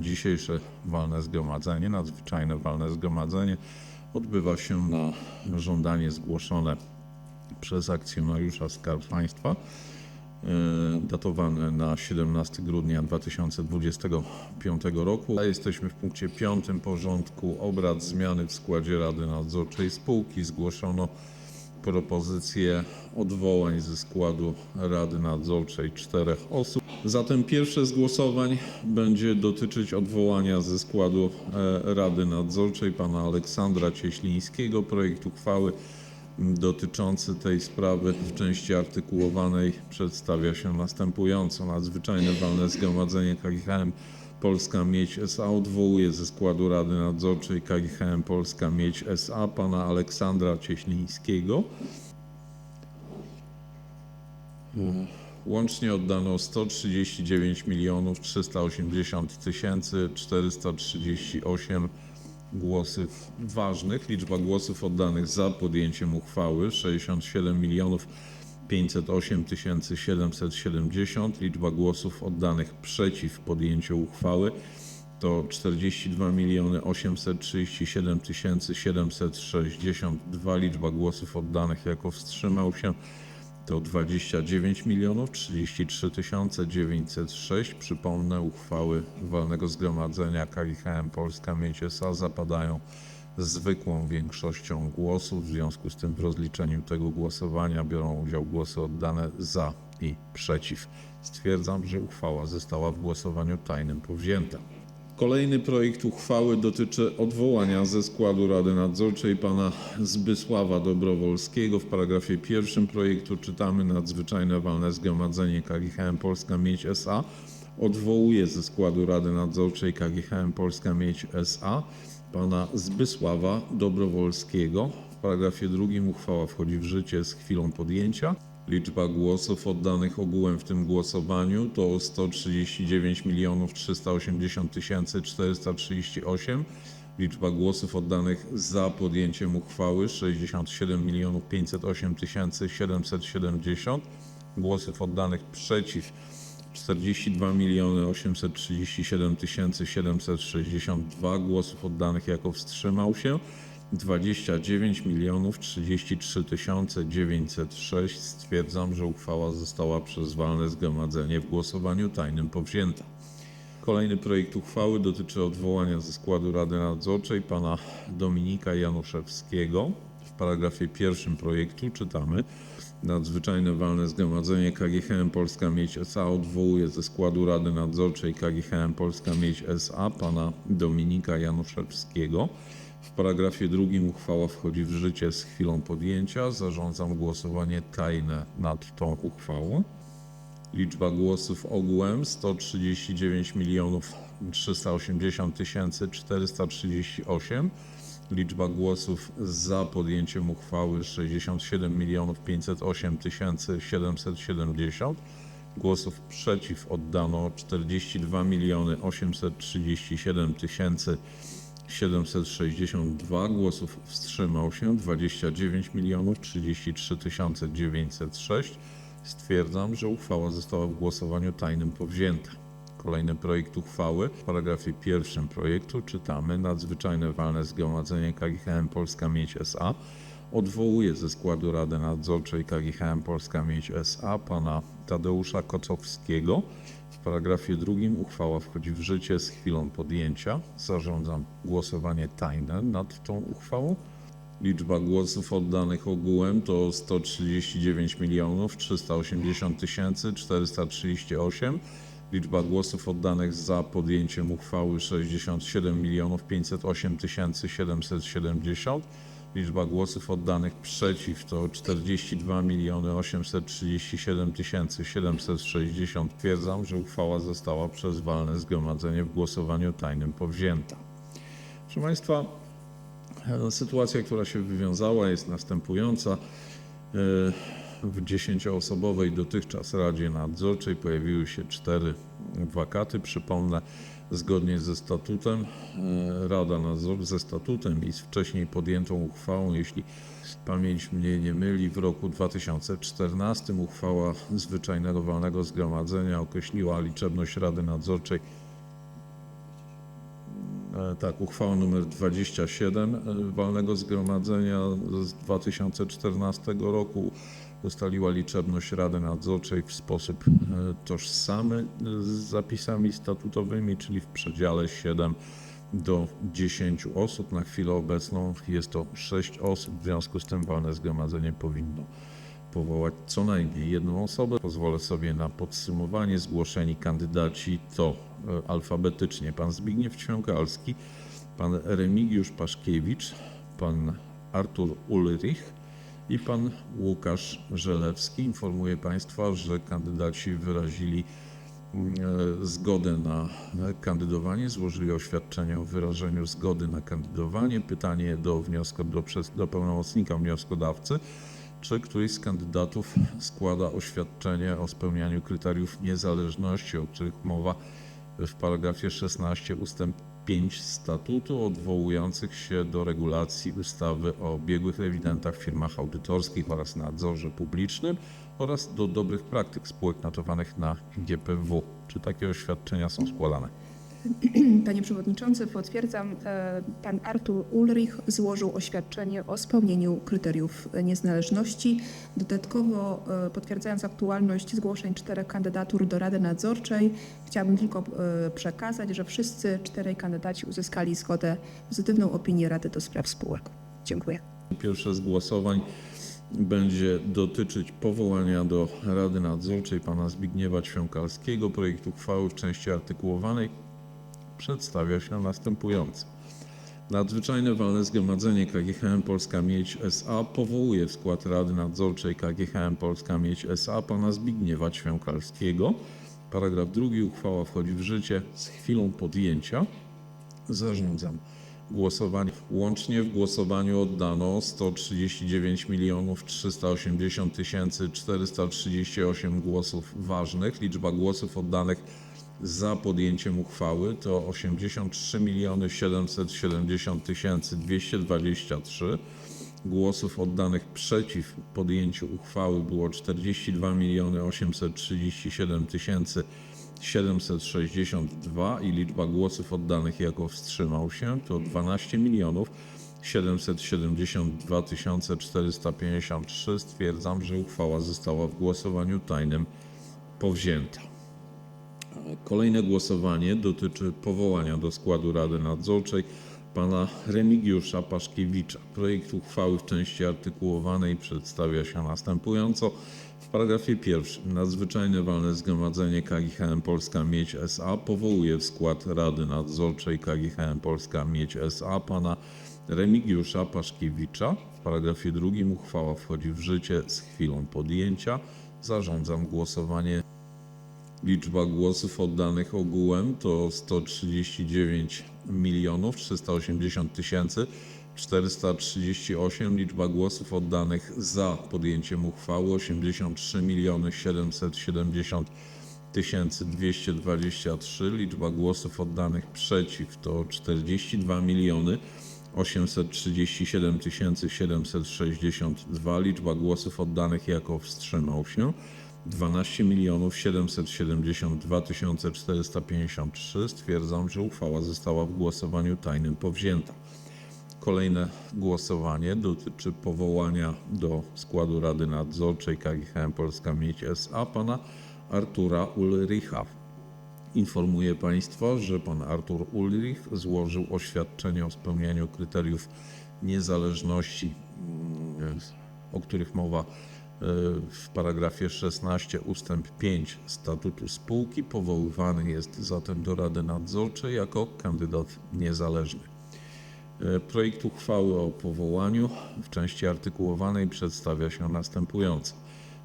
Dzisiejsze walne zgromadzenie, nadzwyczajne walne zgromadzenie odbywa się na żądanie zgłoszone przez akcjonariusza Skarb Państwa, e, datowane na 17 grudnia 2025 roku. Jesteśmy w punkcie piątym porządku obrad zmiany w składzie Rady Nadzorczej spółki. Zgłoszono propozycję odwołań ze składu Rady Nadzorczej czterech osób. Zatem pierwsze z głosowań będzie dotyczyć odwołania ze składu e, Rady Nadzorczej pana Aleksandra Cieślińskiego. Projekt uchwały dotyczący tej sprawy w części artykułowanej przedstawia się następująco. Nadzwyczajne walne zgromadzenie KGHM Polska Miedź SA odwołuje ze składu Rady Nadzorczej KGHM Polska Miedź SA pana Aleksandra Cieślińskiego. Łącznie oddano 139 milionów 380 tysięcy 438 głosów ważnych. Liczba głosów oddanych za podjęciem uchwały 67 milionów 508 tysięcy 770. Liczba głosów oddanych przeciw podjęciu uchwały to 42 miliony 837 tysięcy 762. Liczba głosów oddanych jako wstrzymał się to 29 milionów 33 tysiące 906. Przypomnę, uchwały walnego zgromadzenia KGHM Polska Miedź SA zapadają zwykłą większością głosów. W związku z tym w rozliczeniu tego głosowania biorą udział głosy oddane za i przeciw. Stwierdzam, że uchwała została w głosowaniu tajnym powzięta. Kolejny projekt uchwały dotyczy odwołania ze składu Rady Nadzorczej pana Zbysława Dobrowolskiego. W paragrafie pierwszym projektu czytamy nadzwyczajne walne zgromadzenie KGHM Polska Miedź SA odwołuje ze składu Rady Nadzorczej KGHM Polska Miedź SA pana Zbysława Dobrowolskiego. W paragrafie drugim uchwała wchodzi w życie z chwilą podjęcia. Liczba głosów oddanych ogółem w tym głosowaniu to 139 milionów 380 tysięcy 438. Liczba głosów oddanych za podjęciem uchwały 67 milionów 508 tysięcy 770. Głosów oddanych przeciw 42 miliony 837 tysięcy 762 głosów oddanych jako wstrzymał się 29 milionów 33 tysiące 906 stwierdzam, że uchwała została przez walne zgromadzenie w głosowaniu tajnym powzięta. Kolejny projekt uchwały dotyczy odwołania ze składu Rady Nadzorczej pana Dominika Januszewskiego. Paragrafie pierwszym projektu czytamy Nadzwyczajne walne zgromadzenie KGHM Polska Miedź SA odwołuje ze składu Rady Nadzorczej KGHM Polska Miedź SA pana Dominika Januszewskiego. W paragrafie drugim uchwała wchodzi w życie z chwilą podjęcia. Zarządzam głosowanie tajne nad tą uchwałą. Liczba głosów ogółem 139 milionów 380 tysięcy 438. Liczba głosów za podjęciem uchwały 67 milionów 508 tysięcy 770. Głosów przeciw oddano 42 miliony 837 tysięcy 762. Głosów wstrzymał się 29 milionów 33 tysiące 906. Stwierdzam, że uchwała została w głosowaniu tajnym powzięta. Kolejny projekt uchwały. W paragrafie pierwszym projektu czytamy Nadzwyczajne walne zgromadzenie KGHM Polska Miedź SA odwołuje ze składu Rady Nadzorczej KGHM Polska Miedź SA pana Tadeusza Kocowskiego. W paragrafie drugim uchwała wchodzi w życie z chwilą podjęcia. Zarządzam głosowanie tajne nad tą uchwałą. Liczba głosów oddanych ogółem to 139 milionów 380 tysięcy 438. Liczba głosów oddanych za podjęciem uchwały 67 milionów 508 tysięcy 770. Liczba głosów oddanych przeciw to 42 miliony 837 tysięcy 760. Twierdzam, że uchwała została przez walne zgromadzenie w głosowaniu tajnym powzięta. Proszę Państwa, e, sytuacja, która się wywiązała, jest następująca. W dziesięcioosobowej dotychczas Radzie Nadzorczej pojawiły się cztery wakaty. Przypomnę, zgodnie ze statutem, e, Rada Nadzorcza ze statutem i z wcześniej podjętą uchwałą, jeśli pamięć mnie nie myli, w roku 2014 uchwała zwyczajnego walnego zgromadzenia określiła liczebność Rady Nadzorczej Tak, uchwała nr 27 e, walnego zgromadzenia z 2014 roku ustaliła liczebność Rady Nadzorczej w sposób e, tożsamy z zapisami statutowymi, czyli w przedziale 7 do 10 osób. Na chwilę obecną jest to 6 osób, w związku z tym walne zgromadzenie powinno powołać co najmniej jedną osobę. Pozwolę sobie na podsumowanie. Zgłoszeni kandydaci to e, alfabetycznie pan Zbigniew Ćwiąkalski, pan Remigiusz Paszkiewicz, pan Artur Ulrich i pan Łukasz Żelewski. Informuję Państwa, że kandydaci wyrazili e, zgodę na kandydowanie, złożyli oświadczenie o wyrażeniu zgody na kandydowanie. Pytanie do, wniosku, do, przez- do pełnomocnika wnioskodawcy czy któryś z kandydatów składa oświadczenie o spełnianiu kryteriów niezależności, o których mowa w paragrafie 16 ustęp 5 statutu, odwołujących się do regulacji ustawy o biegłych rewidentach, firmach audytorskich oraz nadzorze publicznym oraz do dobrych praktyk spółek notowanych na GPW. Czy takie oświadczenia są składane? Panie Przewodniczący, potwierdzam, e, pan Artur Ulrich złożył oświadczenie o spełnieniu kryteriów niezależności. Dodatkowo e, potwierdzając aktualność zgłoszeń czterech kandydatur do Rady Nadzorczej, chciałabym tylko e, przekazać, że wszyscy czterej kandydaci uzyskali zgodę, pozytywną opinię Rady do Spraw Spółek. Dziękuję. Pierwsze z głosowań będzie dotyczyć powołania do Rady Nadzorczej pana Zbigniewa Ćwiąkalskiego. Projekt uchwały w części artykułowanej przedstawia się następująco. Nadzwyczajne walne zgromadzenie KGHM Polska Miedź SA powołuje w skład Rady Nadzorczej KGHM Polska Miedź SA pana Zbigniewa Ćwiąkalskiego. Paragraf drugi. Uchwała wchodzi w życie z chwilą podjęcia. Zarządzam głosowanie. Łącznie w głosowaniu oddano 139 380 438 głosów ważnych. Liczba głosów oddanych za podjęciem uchwały to 83 770 223. Głosów oddanych przeciw podjęciu uchwały było 42 837 762 i liczba głosów oddanych jako wstrzymał się to 12 milionów 772 453. Stwierdzam, że uchwała została w głosowaniu tajnym powzięta. Kolejne głosowanie dotyczy powołania do składu Rady Nadzorczej pana Remigiusza Paszkiewicza. Projekt uchwały w części artykułowanej przedstawia się następująco. W paragrafie pierwszym nadzwyczajne walne zgromadzenie KGHM Polska Miedź SA powołuje w skład Rady Nadzorczej KGHM Polska Miedź SA pana Remigiusza Paszkiewicza. W paragrafie drugim uchwała wchodzi w życie z chwilą podjęcia. Zarządzam głosowanie Liczba głosów oddanych ogółem to 139 milionów 380 tysięcy 438. Liczba głosów oddanych za podjęciem uchwały 83 miliony 770 tysięcy 223. Liczba głosów oddanych przeciw to 42 miliony 837 762. Liczba głosów oddanych jako wstrzymał się 12 milionów 772 453. Stwierdzam, że uchwała została w głosowaniu tajnym powzięta. Kolejne głosowanie dotyczy powołania do składu Rady Nadzorczej KGHM Polska Miedź SA pana Artura Ulricha. Informuję Państwa, że pan Artur Ulrich złożył oświadczenie o spełnianiu kryteriów niezależności, mm, o których mowa w paragrafie 16 ustęp 5 statutu spółki. Powoływany jest zatem do Rady Nadzorczej jako kandydat niezależny. E, Projekt uchwały o powołaniu w części artykułowanej przedstawia się następująco.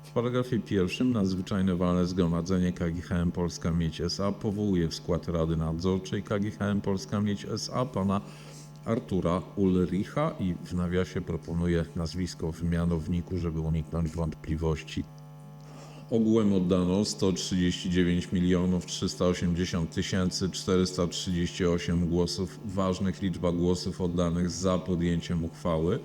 W paragrafie pierwszym nadzwyczajne walne zgromadzenie KGHM Polska Miedź SA powołuje w skład Rady Nadzorczej KGHM Polska Miedź SA pana Artura Ulricha i w nawiasie proponuje nazwisko w mianowniku, żeby uniknąć wątpliwości. Ogółem oddano 139 milionów 380 tysięcy 438 głosów ważnych. Liczba głosów oddanych za podjęciem uchwały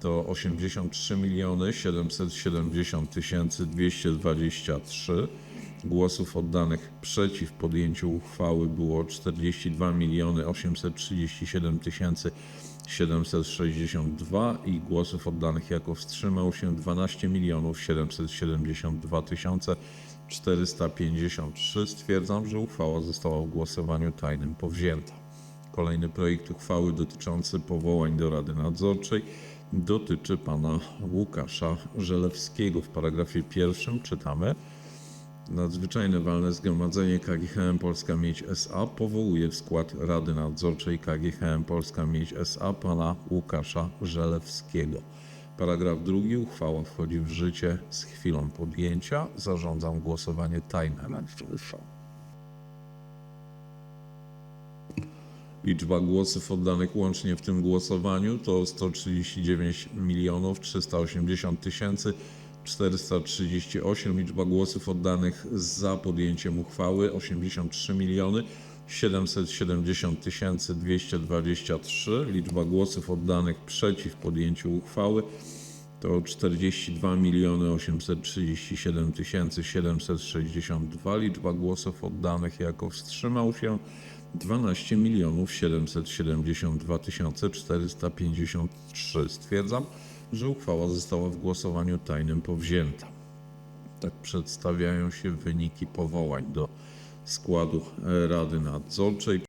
to 83 miliony 770 tysięcy 223. Głosów oddanych przeciw podjęciu uchwały było 42 837 762 i głosów oddanych jako wstrzymał się 12 772 453. Stwierdzam, że uchwała została w głosowaniu tajnym powzięta. Kolejny projekt uchwały dotyczący powołań do Rady Nadzorczej dotyczy pana Łukasza Żelewskiego. W paragrafie pierwszym czytamy Nadzwyczajne walne zgromadzenie KGHM Polska Miedź SA powołuje w skład Rady Nadzorczej KGHM Polska Miedź SA pana Łukasza Żelewskiego. Paragraf drugi. Uchwała wchodzi w życie z chwilą podjęcia. Zarządzam głosowanie tajne. Liczba głosów oddanych łącznie w tym głosowaniu to 139 milionów 380 tysięcy 438. Liczba głosów oddanych za podjęciem uchwały 83 miliony 770 tysięcy 223. Liczba głosów oddanych przeciw podjęciu uchwały to 42 miliony 837 tysięcy 762. Liczba głosów oddanych jako wstrzymał się 12 milionów 772 tysiące 453. Stwierdzam, że uchwała została w głosowaniu tajnym powzięta. Tak przedstawiają się wyniki powołań do składu Rady Nadzorczej.